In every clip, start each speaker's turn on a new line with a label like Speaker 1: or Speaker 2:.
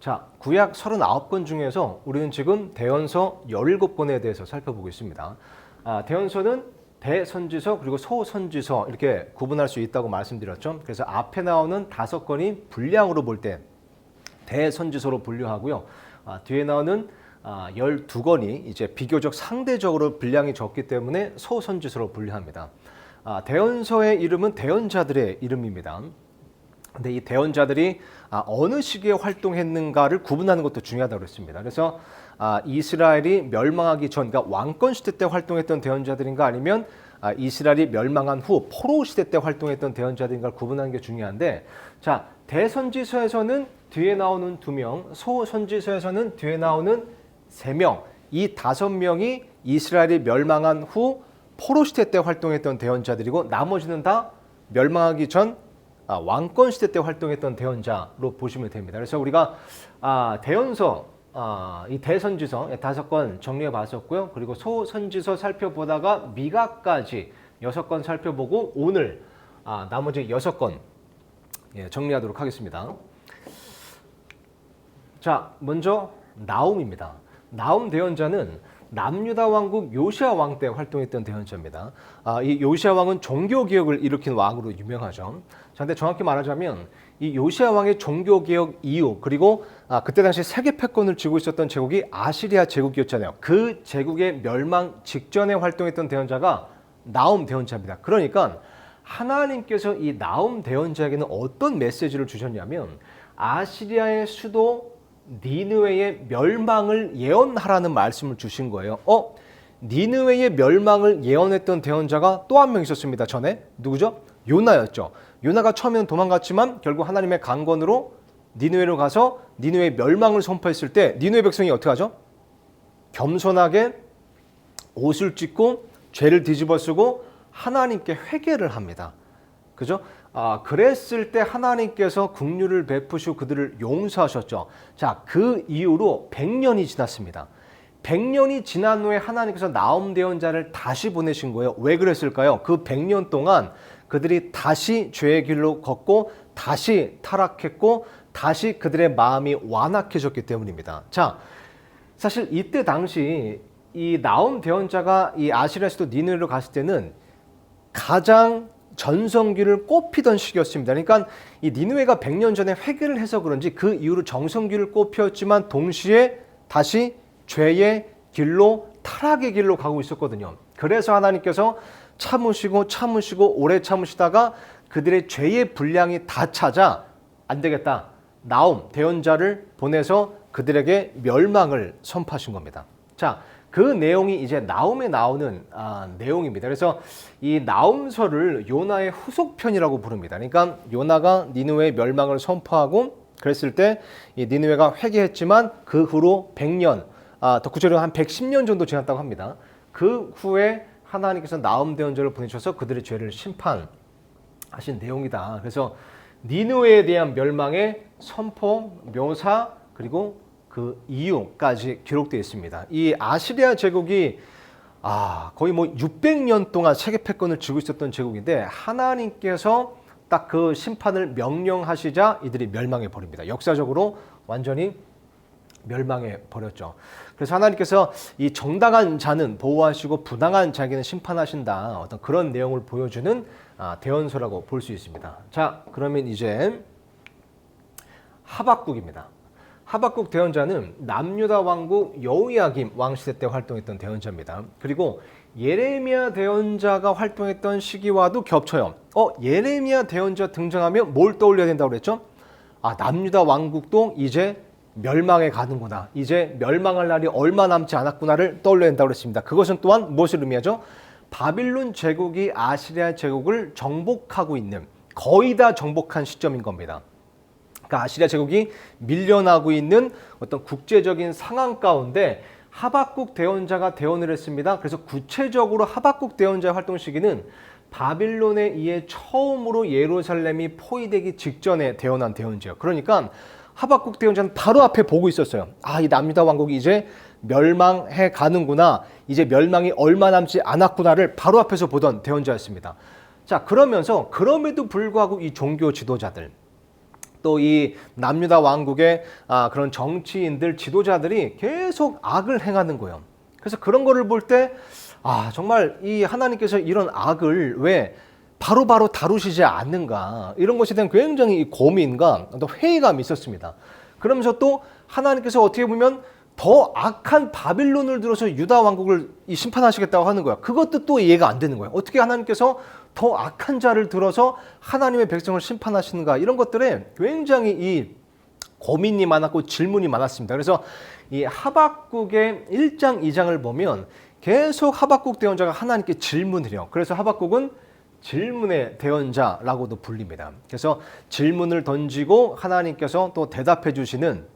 Speaker 1: 자, 구약 39권 중에서 우리는 지금 대언서 17권에 대해서 살펴보고 있습니다. 아, 대언서는 대선지서 그리고 소선지서 이렇게 구분할 수 있다고 말씀드렸죠. 그래서 앞에 나오는 다섯 건이 분량으로 볼 때 대선지서로 분류하고요. 아, 뒤에 나오는 아, 12건이 이제 비교적 상대적으로 분량이 적기 때문에 소선지서로 분류합니다. 아, 대언서의 이름은 대언자들의 이름입니다. 근데 이 대언자들이 아, 어느 시기에 활동했는가를 구분하는 것도 중요하다고 했습니다. 그래서 아, 이스라엘이 멸망하기 전, 그러니까 왕권 시대 때 활동했던 대언자들인가 아니면 아, 이스라엘이 멸망한 후 포로 시대 때 활동했던 대언자들인가를 구분하는 게 중요한데, 자 대선지서에서는 뒤에 나오는 두 명, 소선지서에서는 뒤에 나오는 세 명, 이 다섯 명이 이스라엘이 멸망한 후 포로 시대 때 활동했던 대언자들이고 나머지는 다 멸망하기 전 아, 왕권 시대 때 활동했던 대언자로 보시면 됩니다. 그래서 우리가 아, 대언서, 아, 이 대선지서 다섯 건 정리해 봤었고요. 그리고 소선지서 살펴보다가 미가까지 여섯 건 살펴보고 오늘 아, 나머지 여섯 건 예, 정리하도록 하겠습니다. 자, 먼저 나움입니다. 나움 대언자는 남유다 왕국 요시아 왕 때 활동했던 대언자입니다. 아, 이 요시아 왕은 종교 개혁을 일으킨 왕으로 유명하죠. 자, 근데 정확히 말하자면 이 요시아 왕의 종교 개혁 이후 그리고 아, 그때 당시 세계 패권을 쥐고 있었던 제국이 아시리아 제국이었잖아요. 그 제국의 멸망 직전에 활동했던 대언자가 나움 대언자입니다. 그러니까 하나님께서 이 나움 대언자에게는 어떤 메시지를 주셨냐면 아시리아의 수도 니느웨의 멸망을 예언하라는 말씀을 주신 거예요. 어? 니느웨의 멸망을 예언했던 대언자가 또 한 명 있었습니다. 전에 누구죠? 요나였죠. 요나가 처음에는 도망갔지만 결국 하나님의 강권으로 니느웨로 가서 니느웨의 멸망을 선포했을 때 니느웨 백성이 어떻게 하죠? 겸손하게 옷을 찢고 죄를 뒤집어 쓰고 하나님께 회개를 합니다. 그죠? 아, 그랬을 때 하나님께서 국류를 베푸시고 그들을 용서하셨죠. 자, 그 이후로 100년이 지났습니다. 100년이 지난 후에 하나님께서 나움 대언자를 다시 보내신 거예요. 왜 그랬을까요? 그 100년 동안 그들이 다시 죄의 길로 걷고 다시 타락했고 다시 그들의 마음이 완악해졌기 때문입니다. 자, 사실 이때 당시 이 나움 대언자가 이 아시리아 수도 니느웨로 갔을 때는 가장 전성기를 꼽히던 시기였습니다. 그러니까 이 니느웨가 100년 전에 회개를 해서 그런지 그 이후로 정성기를 꼽혔지만 동시에 다시 죄의 길로 타락의 길로 가고 있었거든요. 그래서 하나님께서 참으시고 참으시고 오래 참으시다가 그들의 죄의 분량이 다 찾아 안 되겠다. 나움 대언자를 보내서 그들에게 멸망을 선포하신 겁니다. 자, 그 내용이 이제 나움에 나오는 아, 내용입니다. 그래서 이 나움서를 요나의 후속편이라고 부릅니다. 그러니까 요나가 니느웨의 멸망을 선포하고 그랬을 때 이 니느웨가 회개했지만 그 후로 100년, 아, 더 구체적으로 한 110년 정도 지났다고 합니다. 그 후에 하나님께서 나움 대언자를 보내셔서 그들의 죄를 심판하신 내용이다. 그래서 니느웨에 대한 멸망의 선포, 묘사 그리고 그 이유까지 기록되어 있습니다. 이 아시리아 제국이 아, 거의 뭐 600년 동안 세계 패권을 쥐고 있었던 제국인데 하나님께서 딱 그 심판을 명령하시자 이들이 멸망해 버립니다. 역사적으로 완전히 멸망해 버렸죠. 그래서 하나님께서 이 정당한 자는 보호하시고 부당한 자에게는 심판하신다. 어떤 그런 내용을 보여주는 아, 대언서라고 볼 수 있습니다. 자, 그러면 이제 하박국입니다. 하박국 대언자는 남유다 왕국 여우야김 왕 시대 때 활동했던 대언자입니다. 그리고 예레미야 대언자가 활동했던 시기와도 겹쳐요. 어, 예레미야 대언자 등장하면 뭘 떠올려야 된다고 그랬죠? 아, 남유다 왕국도 이제 멸망에 가는구나. 이제 멸망할 날이 얼마 남지 않았구나를 떠올려야 된다고 그랬습니다. 그것은 또한 무엇을 의미하죠? 바빌론 제국이 아시리아 제국을 정복하고 있는 거의 다 정복한 시점인 겁니다. 그러니까 아시리아 제국이 밀려나고 있는 어떤 국제적인 상황 가운데 하박국 대원자가 대원을 했습니다. 그래서 구체적으로 하박국 대원자 활동 시기는 바빌론에 의해 처음으로 예루살렘이 포위되기 직전에 대원한 대원지요. 그러니까 하박국 대원자는 바로 앞에 보고 있었어요. 아, 이 남유다 왕국이 이제 멸망해 가는구나. 이제 멸망이 얼마 남지 않았구나를 바로 앞에서 보던 대원자였습니다. 자, 그러면서 그럼에도 불구하고 이 종교 지도자들 또 이 남유다 왕국의 아, 그런 정치인들 지도자들이 계속 악을 행하는 거예요. 그래서 그런 거를 볼 때 아, 정말 이 하나님께서 이런 악을 왜 바로바로 다루시지 않는가 이런 것에 대한 굉장히 이 고민과 또 회의감이 있었습니다. 그러면서 또 하나님께서 어떻게 보면 더 악한 바빌론을 들어서 유다 왕국을 이 심판하시겠다고 하는 거야. 그것도 또 이해가 안 되는 거야. 어떻게 하나님께서 더 악한 자를 들어서 하나님의 백성을 심판하시는가 이런 것들에 굉장히 이 고민이 많았고 질문이 많았습니다. 그래서 이 하박국의 1장, 2장을 보면 계속 하박국 대언자가 하나님께 질문을 해요. 그래서 하박국은 질문의 대언자라고도 불립니다. 그래서 질문을 던지고 하나님께서 또 대답해 주시는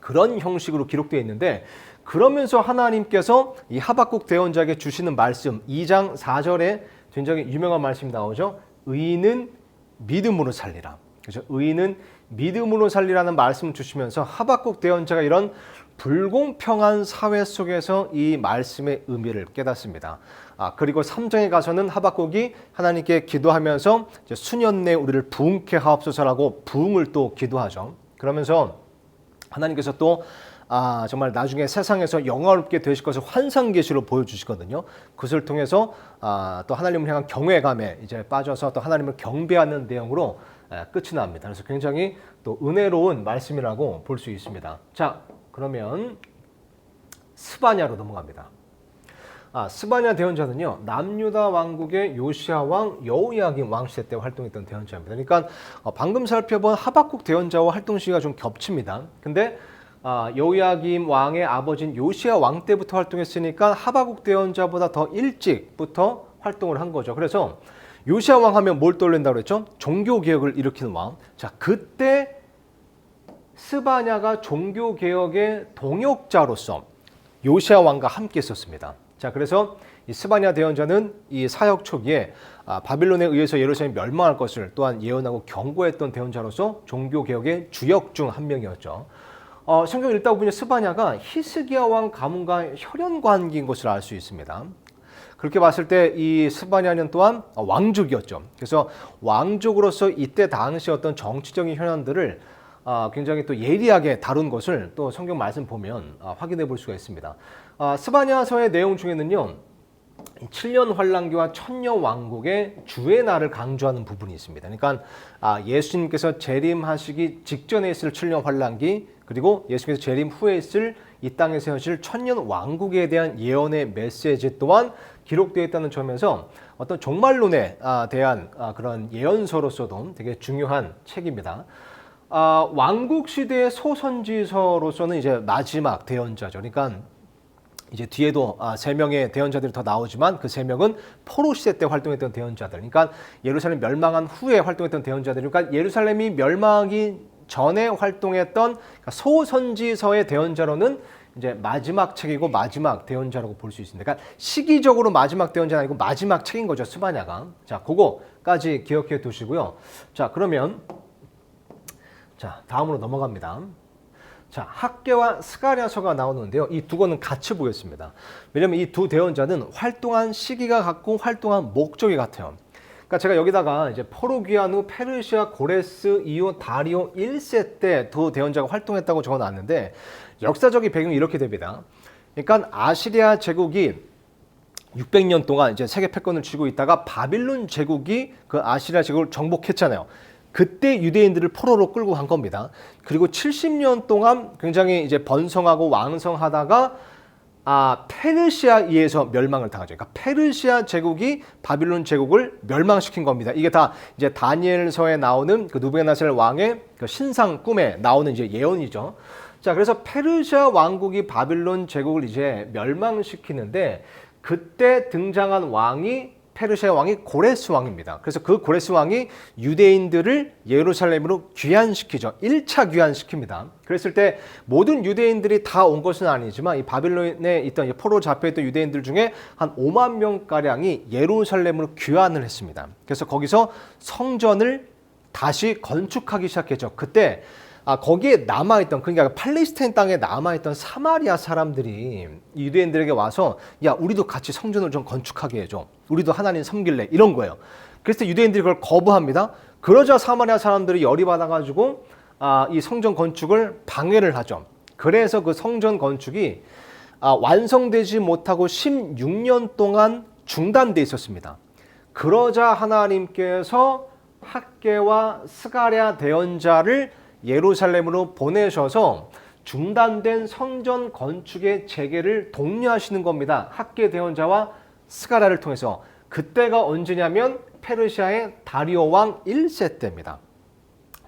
Speaker 1: 그런 형식으로 기록되어 있는데 그러면서 하나님께서 이 하박국 대언자에게 주시는 말씀 2장 4절에 굉장히 유명한 말씀이 나오죠. 의인은 믿음으로 살리라. 그죠? 의인은 믿음으로 살리라는 말씀을 주시면서 하박국 대언자가 이런 불공평한 사회 속에서 이 말씀의 의미를 깨닫습니다. 아, 그리고 3장에 가서는 하박국이 하나님께 기도하면서 수년 내 우리를 부흥케 하옵소서라고 부흥을 또 기도하죠. 그러면서 하나님께서 또 아, 정말 나중에 세상에서 영화롭게 되실 것을 환상 계시로 보여주시거든요. 그것을 통해서 아, 또 하나님을 향한 경외감에 이제 빠져서 또 하나님을 경배하는 내용으로 에, 끝이 납니다. 그래서 굉장히 또 은혜로운 말씀이라고 볼 수 있습니다. 자, 그러면 스바냐로 넘어갑니다. 아, 스바냐 대언자는요 남유다 왕국의 요시아 왕 여호야김 왕 시대 때 활동했던 대언자입니다. 그러니까 어, 방금 살펴본 하박국 대언자와 활동 시기가 좀 겹칩니다. 근데 아, 여호야김 왕의 아버지인 요시아 왕 때부터 활동했으니까 하박국 대언자보다 더 일찍부터 활동을 한 거죠. 그래서 요시아 왕 하면 뭘 떠올린다고 그랬죠? 종교 개혁을 일으키는 왕. 자, 그때 스바냐가 종교 개혁의 동역자로서 요시아 왕과 함께 있었습니다. 자, 그래서 이 스바냐 대언자는 이 사역 초기에 아, 바빌론에 의해서 예루살렘이 멸망할 것을 또한 예언하고 경고했던 대언자로서 종교 개혁의 주역 중 한 명이었죠. 어, 성경 읽다 보면 스바냐가 히스기야 왕 가문과 혈연 관계인 것을 알 수 있습니다. 그렇게 봤을 때 이 스바냐는 또한 왕족이었죠. 그래서 왕족으로서 이때 당시 어떤 정치적인 현안들을 아, 굉장히 또 예리하게 다룬 것을 또 성경 말씀 보면 아, 확인해 볼 수가 있습니다. 아, 스바냐서의 내용 중에는요. 7년 환란기와 천년 왕국의 주의 날을 강조하는 부분이 있습니다. 그러니까 아, 예수님께서 재림하시기 직전에 있을 7년 환란기 그리고 예수께서 재림 후에 있을 이 땅에서 하실 천년 왕국에 대한 예언의 메시지 또한 기록되어 있다는 점에서 어떤 종말론에 아, 대한 아, 그런 예언서로서도 되게 중요한 책입니다. 아, 왕국 시대의 소선지서로서는 이제 마지막 대언자죠. 그러니까 이제 뒤에도 아, 세 명의 대언자들이 더 나오지만 그 세 명은 포로 시대 때 활동했던 대언자들. 그러니까 예루살렘 멸망한 후에 활동했던 대언자들. 그러니까 예루살렘이 멸망하기 전에 활동했던 그러니까 소선지서의 대언자로는 이제 마지막 책이고 마지막 대언자라고 볼 수 있습니다. 그러니까 시기적으로 마지막 대언자는 아니고 마지막 책인 거죠. 스바냐가. 자, 그거까지 기억해 두시고요. 자, 그러면 자, 다음으로 넘어갑니다. 자, 학계와 스가랴서가 나오는데요. 이 두 권은 같이 보겠습니다. 왜냐하면 이 두 대언자는 활동한 시기가 같고 활동한 목적이 같아요. 그러니까 제가 여기다가 이제 후 페르시아 고레스 이후 다리오 1세 때 두 대언자가 활동했다고 적어놨는데 역사적인 배경이 이렇게 됩니다. 그러니까 아시리아 제국이 600년 동안 이제 세계 패권을 쥐고 있다가 바빌론 제국이 그 아시리아 제국을 정복했잖아요. 그때 유대인들을 포로로 끌고 간 겁니다. 그리고 70년 동안 굉장히 이제 번성하고 왕성하다가 아 페르시아에 의해서 멸망을 당하죠. 그러니까 페르시아 제국이 바빌론 제국을 멸망시킨 겁니다. 이게 다 이제 다니엘서에 나오는 그 누부갓네살 왕의 그 신상 꿈에 나오는 이제 예언이죠. 자, 그래서 페르시아 왕국이 바빌론 제국을 이제 멸망시키는데 그때 등장한 왕이 페르시아 왕이 고레스 왕입니다. 그래서 그 고레스 왕이 유대인들을 예루살렘으로 귀환시키죠. 1차 귀환시킵니다. 그랬을 때 모든 유대인들이 다 온 것은 아니지만 이 바빌론에 있던 포로 잡혀있던 유대인들 중에 한 5만 명가량이 예루살렘으로 귀환을 했습니다. 그래서 거기서 성전을 다시 건축하기 시작했죠. 그때 아, 거기에 남아있던, 그러니까 팔레스타인 땅에 남아있던 사마리아 사람들이 유대인들에게 와서, 야, 우리도 같이 성전을 좀 건축하게 해줘. 우리도 하나님 섬길래. 이런 거예요. 그래서 유대인들이 그걸 거부합니다. 그러자 사마리아 사람들이 열이 받아가지고 아, 이 성전 건축을 방해를 하죠. 그래서 그 성전 건축이 아, 완성되지 못하고 16년 동안 중단돼 있었습니다. 그러자 하나님께서 학계와 스가랴 대언자를 예루살렘으로 보내셔서 중단된 성전 건축의 재개를 독려하시는 겁니다. 학계 대언자와 스가랴를 통해서 그때가 언제냐면 페르시아의 다리오 왕 1세 때입니다.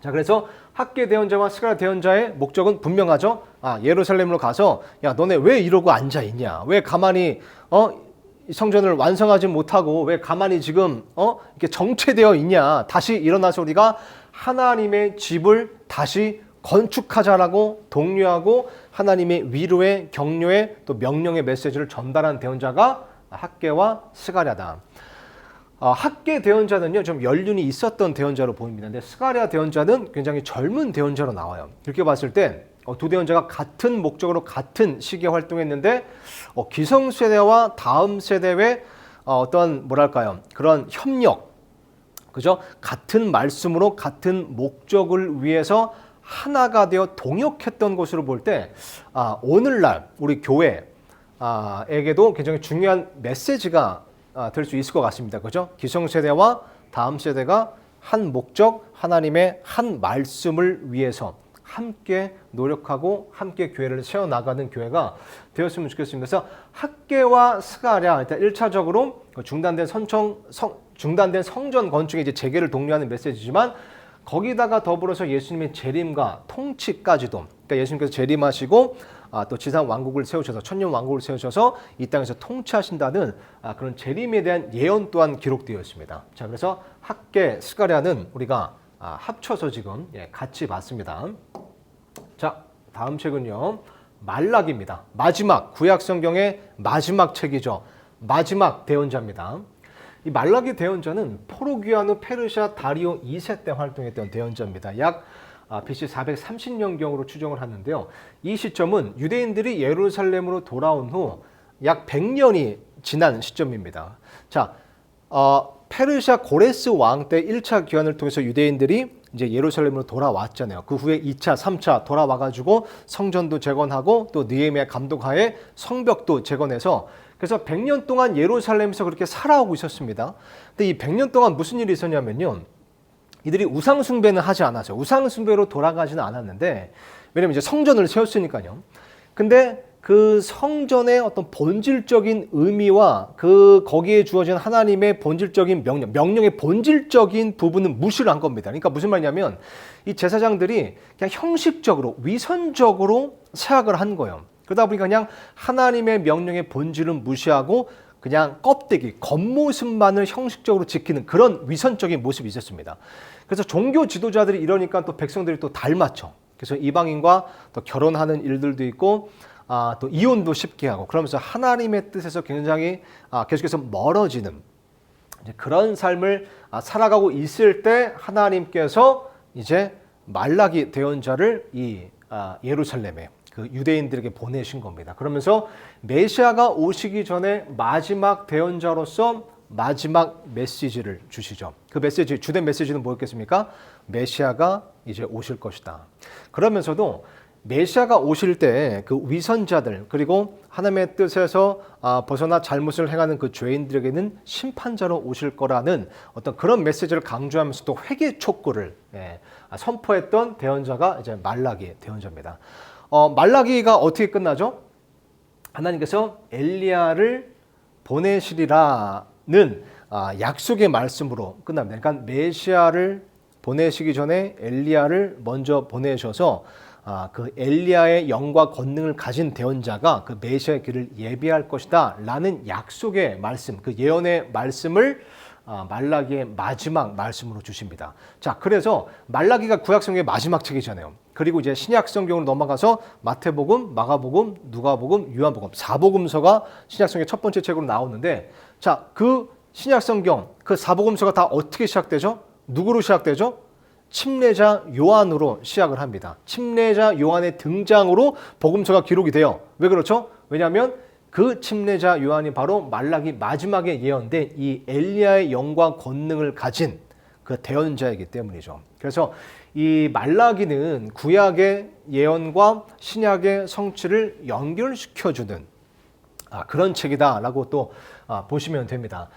Speaker 1: 자, 그래서 학계 대언자와 스가랴 대언자의 목적은 분명하죠. 아, 예루살렘으로 가서 야, 너네 왜 이러고 앉아 있냐? 왜 가만히 어 성전을 완성하지 못하고 왜 가만히 지금 어 이렇게 정체되어 있냐? 다시 일어나서 우리가 하나님의 집을 다시 건축하자라고 독려하고 하나님의 위로의 격려의 또 명령의 메시지를 전달한 대언자가 학계와 스가랴다. 어, 학계 대언자는요 좀 연륜이 있었던 대언자로 보입니다. 근데 스가랴 대언자는 굉장히 젊은 대언자로 나와요. 이렇게 봤을 때 어, 두 대언자가 같은 목적으로 같은 시기에 활동했는데 어, 기성 세대와 다음 세대의 어, 어떤 뭐랄까요 그런 협력, 그죠? 같은 말씀으로 같은 목적을 위해서 하나가 되어 동역했던 것으로 볼 때 아, 오늘날 우리 교회 아, 에게도 굉장히 중요한 메시지가 아, 될수 있을 것 같습니다. 그죠? 기성세대와 다음 세대가 한 목적, 하나님의 한 말씀을 위해서 함께 노력하고 함께 교회를 세워나가는 교회가 되었으면 좋겠습니다. 그래서 학계와 스가랴 일단 1차적으로 중단된 선청, 성, 중단된 성전 건축의 이제 재개를 독려하는 메시지지만 거기다가 더불어서 예수님의 재림과 통치까지도 그러니까 예수님께서 재림하시고 아, 또 지상 왕국을 세우셔서 천년 왕국을 세우셔서 이 땅에서 통치하신다는 아, 그런 재림에 대한 예언 또한 기록되어 있습니다. 자, 그래서 학계 스가랴는 우리가 아, 합쳐서 지금 예, 같이 봤습니다. 자, 다음 책은요. 말락입니다. 마지막 구약 성경의 마지막 책이죠. 마지막 대언자입니다. 이 말라기 대언자는 포로 귀환 후 페르시아 다리오 2세 때 활동했던 대언자입니다. 약 아, BC 430년경으로 추정을 하는데요. 이 시점은 유대인들이 예루살렘으로 돌아온 후 약 100년이 지난 시점입니다. 자, 어, 페르시아 고레스 왕 때 1차 기환을 통해서 유대인들이 이제 예루살렘으로 돌아왔잖아요. 그 후에 2차, 3차 돌아와가지고 성전도 재건하고 또 느헤미야 감독하에 성벽도 재건해서 그래서 100년 동안 예루살렘에서 그렇게 살아오고 있었습니다. 근데 이 100년 동안 무슨 일이 있었냐면요. 이들이 우상 숭배는 하지 않았어요. 우상 숭배로 돌아가지는 않았는데 왜냐면 이제 성전을 세웠으니까요. 근데 그 성전의 어떤 본질적인 의미와 그 거기에 주어진 하나님의 본질적인 명령, 명령의 본질적인 부분은 무시를 한 겁니다. 그러니까 무슨 말이냐면 이 제사장들이 그냥 형식적으로 위선적으로 세학을 한 거예요. 그러다 보니까 그냥 하나님의 명령의 본질은 무시하고 그냥 껍데기, 겉모습만을 형식적으로 지키는 그런 위선적인 모습이 있었습니다. 그래서 종교 지도자들이 이러니까 또 백성들이 또 닮았죠. 그래서 이방인과 또 결혼하는 일들도 있고 아, 또 이혼도 쉽게 하고 그러면서 하나님의 뜻에서 굉장히 아, 계속해서 멀어지는 그런 삶을 아, 살아가고 있을 때 하나님께서 이제 말라기 대언자를 이 아, 예루살렘에 그 유대인들에게 보내신 겁니다. 그러면서 메시아가 오시기 전에 마지막 대언자로서 마지막 메시지를 주시죠. 그 메시지 주된 메시지는 뭐였겠습니까? 메시아가 이제 오실 것이다. 그러면서도 메시아가 오실 때 그 위선자들 그리고 하나님의 뜻에서 아, 벗어나 잘못을 행하는 그 죄인들에게는 심판자로 오실 거라는 어떤 그런 메시지를 강조하면서 또 회개 촉구를 예, 선포했던 대언자가 이제 말라기 대언자입니다. 어, 말라기가 어떻게 끝나죠? 하나님께서 엘리야를 보내시리라는 아, 약속의 말씀으로 끝납니다. 그러니까 메시아를 보내시기 전에 엘리야를 먼저 보내셔서 아, 그 엘리야의 영과 권능을 가진 대언자가 그 메시아의 길을 예비할 것이다라는 약속의 말씀, 그 예언의 말씀을 아, 말라기의 마지막 말씀으로 주십니다. 자, 그래서 말라기가 구약성경의 마지막 책이잖아요. 그리고 이제 신약성경으로 넘어가서 마태복음, 마가복음, 누가복음, 요한복음, 사복음서가 신약성경의 첫 번째 책으로 나오는데 자, 그 신약성경 그 사복음서가 다 어떻게 시작되죠? 누구로 시작되죠? 침례자 요한으로 시작을 합니다. 침례자 요한의 등장으로 복음서가 기록이 돼요. 왜 그렇죠? 왜냐하면 그 침례자 요한이 바로 말라기 마지막에 예언된 이 엘리야의 영광 권능을 가진 그 대언자이기 때문이죠. 그래서 이 말라기는 구약의 예언과 신약의 성취를 연결시켜주는 아, 그런 책이다라고 또 아, 보시면 됩니다.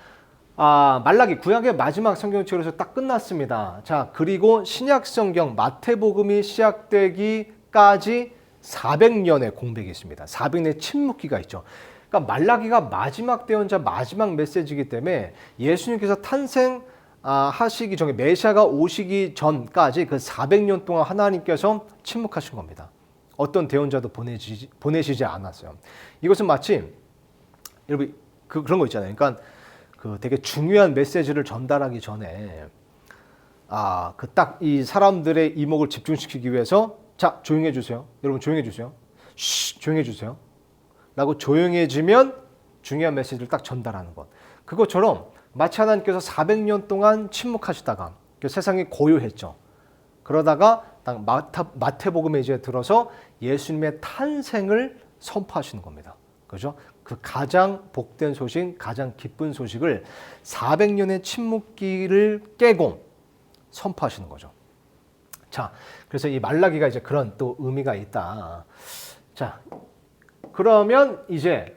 Speaker 1: 아, 말라기 구약의 마지막 성경책으로서 딱 끝났습니다. 자, 그리고 신약 성경 마태복음이 시작되기까지 400년의 공백이 있습니다. 400년의 침묵기가 있죠. 그러니까 말라기가 마지막 대언자 마지막 메시지이기 때문에 예수님께서 탄생 아, 하시기 전에 메시아가 오시기 전까지 그 400년 동안 하나님께서 침묵하신 겁니다. 어떤 대언자도 보내지, 보내시지 않았어요. 이것은 마치 여러분 그, 그런 거 있잖아요. 그러니까 그 되게 중요한 메시지를 전달하기 전에 아 그 딱 이 사람들의 이목을 집중시키기 위해서 자 조용해 주세요. 여러분 조용해 주세요. 쉬 조용해 주세요. 라고 조용해지면 중요한 메시지를 딱 전달하는 것. 그것처럼 마치 하나님께서 400년 동안 침묵하시다가 그 세상이 고요했죠. 그러다가 딱 마타, 마태 복음에 이제 들어서 예수님의 탄생을 선포하시는 겁니다. 그죠? 그 가장 복된 소식, 가장 기쁜 소식을 400년의 침묵기를 깨고 선포하시는 거죠. 자, 그래서 이 말라기가 이제 그런 또 의미가 있다. 자, 그러면 이제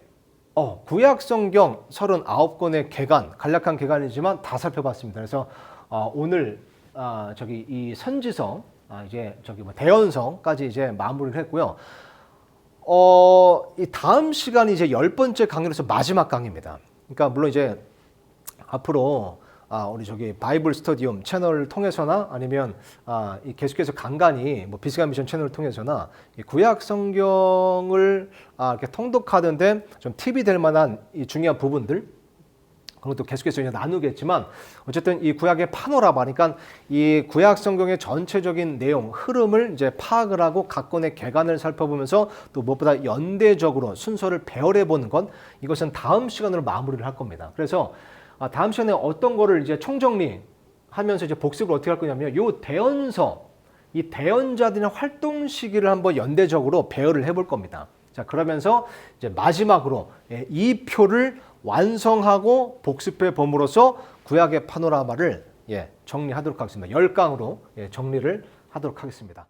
Speaker 1: 어, 구약 성경 39권의 개간, 간략한 개간이지만 다 살펴봤습니다. 그래서 어, 오늘 아, 저기 이 선지성, 아, 이제 저기 뭐 대연성까지 이제 마무리를 했고요. 어, 이 다음 시간이 이제 열 번째 강의로서 마지막 강의입니다. 그러니까 물론 이제 앞으로 아, 우리 저기 바이블 스터디움 채널을 통해서나 아니면 아, 이 계속해서 간간히 뭐 비스가 미션 채널을 통해서나 이 구약 성경을 아, 이렇게 통독하는데 좀 팁이 될 만한 이 중요한 부분들 그런 것도 계속해서 이제 나누겠지만 어쨌든 이 구약의 파노라마 그러니까 이 구약 성경의 전체적인 내용 흐름을 이제 파악을 하고 각 건의 개관을 살펴보면서 또 무엇보다 연대적으로 순서를 배열해 보는 것 이것은 다음 시간으로 마무리를 할 겁니다. 그래서 아, 다음 시간에 어떤 거를 이제 총정리 하면서 이제 복습을 어떻게 할 거냐면 요 대연서 이 대연자들의 활동 시기를 한번 연대적으로 배열을 해볼 겁니다. 자 그러면서 이제 마지막으로 예, 이 표를 완성하고 복습해 봄으로써 구약의 파노라마를 예, 정리하도록 하겠습니다. 열 강으로 예, 정리를 하도록 하겠습니다.